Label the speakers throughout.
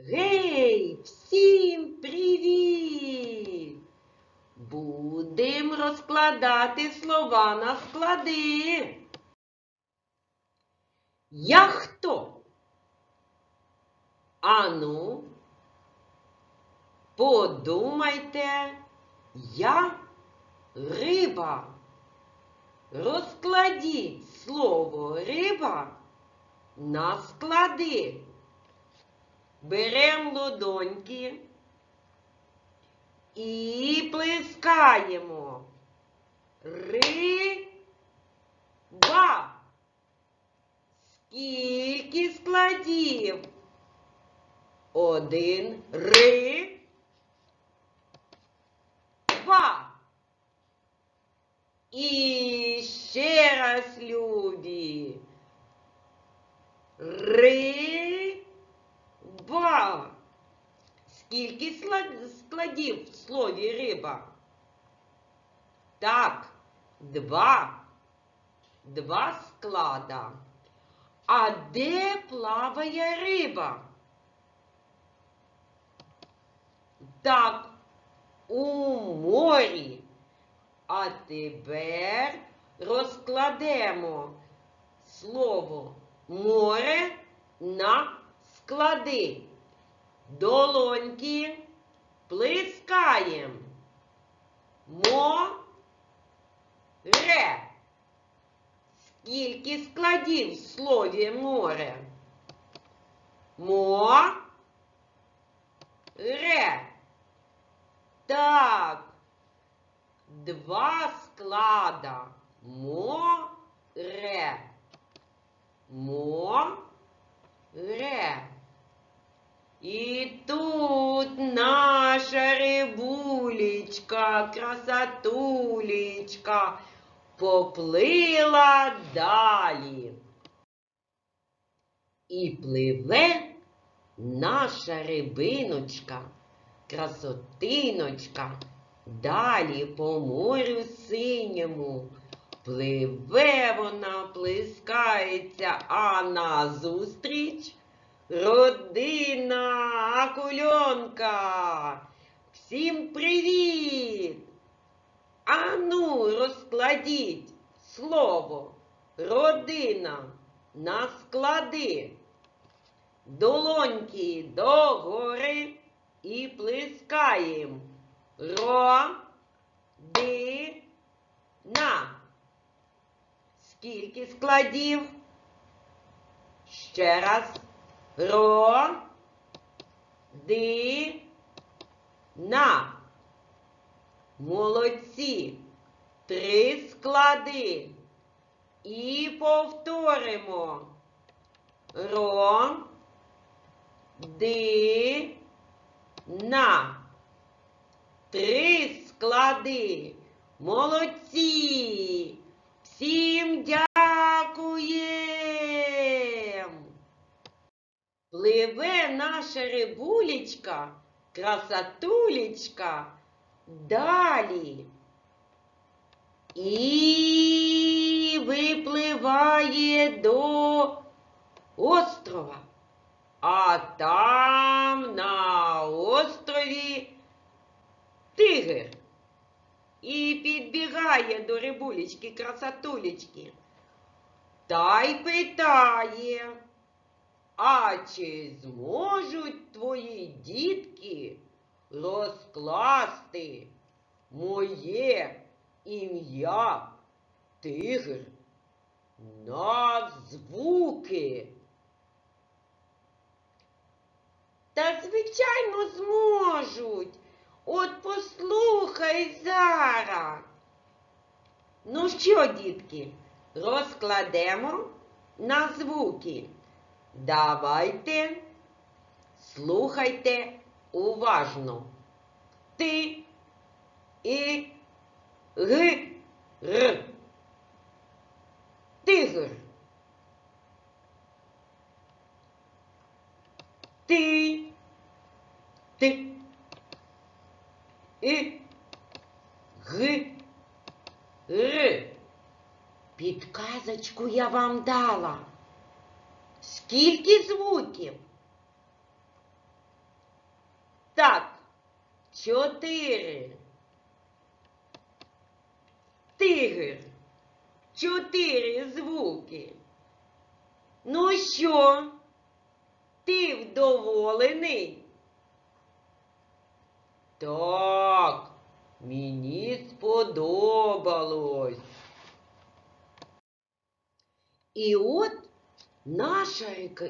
Speaker 1: Гей, всім привіт! Будем розкладати слова на склади. Я хто? Ану, подумайте, я риба. Розкладіть слово риба на склади. Беремо лодоньки і плескаємо. Риба. Скільки складів? Один ри. Два. І ще раз, любі. Ри. Скільки складів в слові риба? Так, два. Два склада. А де плаває риба? Так, у морі. А тепер розкладемо слово море на склади. Долоньки плескаєм. Море. Скільки складів в слові море? Море. Так. Два склада. Море. Море. І тут наша рибулечка, красотулечка, поплила далі. І пливе наша рибиночка, красотиночка, далі по морю синьому. Пливе вона, плескається, а назустріч родина акульонка. Всім привіт! Ану, розкладіть слово родина на склади. Долоньки догори і плескаєм. Ро-ди-на. Скільки складів? Ще раз. Ро. Ди. На. Молодці. Три склади. І повторимо. Ро. Ди. На. Три склади. Молодці. Всім дякуєм. Пливе наша рибулечка, красотулечка, далі. І випливає до острова. А там на острові тигр. І підбігає до рибулечки, красотулечки. Та й питає. А чи зможуть твої дітки розкласти моє ім'я тигр на звуки? Та, звичайно, зможуть. От послухай зараз. Ну що, дітки, розкладемо на звуки. Давайте слухайте уважно. Ти і г р. Тигр. Ти. Ти. І г р. Підказочку я вам дала. Скільки звуків? Так, чотири. Тигр. Чотири звуки. Ну що? Ти вдоволений? Так, мені сподобалось. І от наша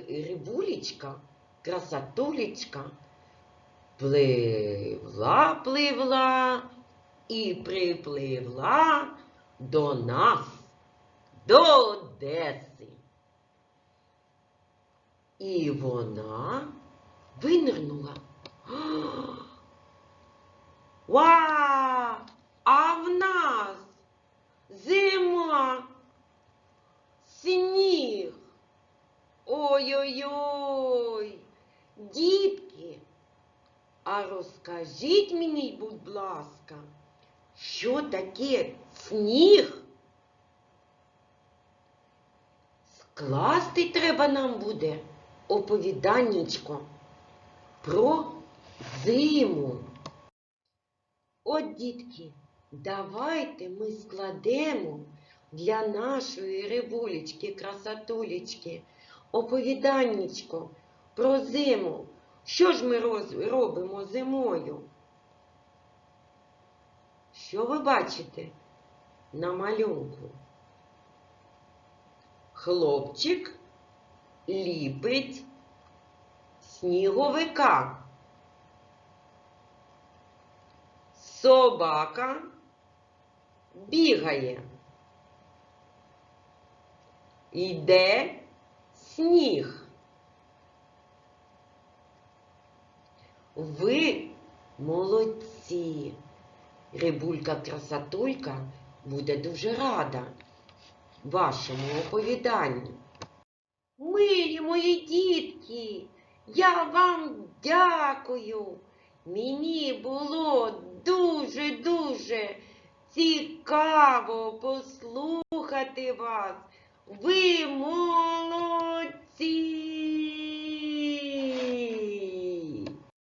Speaker 1: рибулечка, красотулечка, пливла, пливла і припливла до нас, до Одеси. І вона винирнула. Ва! А в нас зима, сніг. Ой-ой-ой, дітки, а розкажіть мені, будь ласка, що таке сніг? Скласти треба нам буде оповіданнячко про зиму. От, дітки, давайте ми складемо для нашої рибулечки, красотулечки, оповіданнячко про зиму. Що ж ми роз- робимо зимою? Що ви бачите на малюнку? Хлопчик ліпить сніговика. Собака бігає. Йде сніг. Ви молодці. Рибулька красотулька буде дуже рада вашому оповіданню. Милі мої дітки, я вам дякую. Мені було дуже-дуже цікаво послухати вас. Ви молодці! See.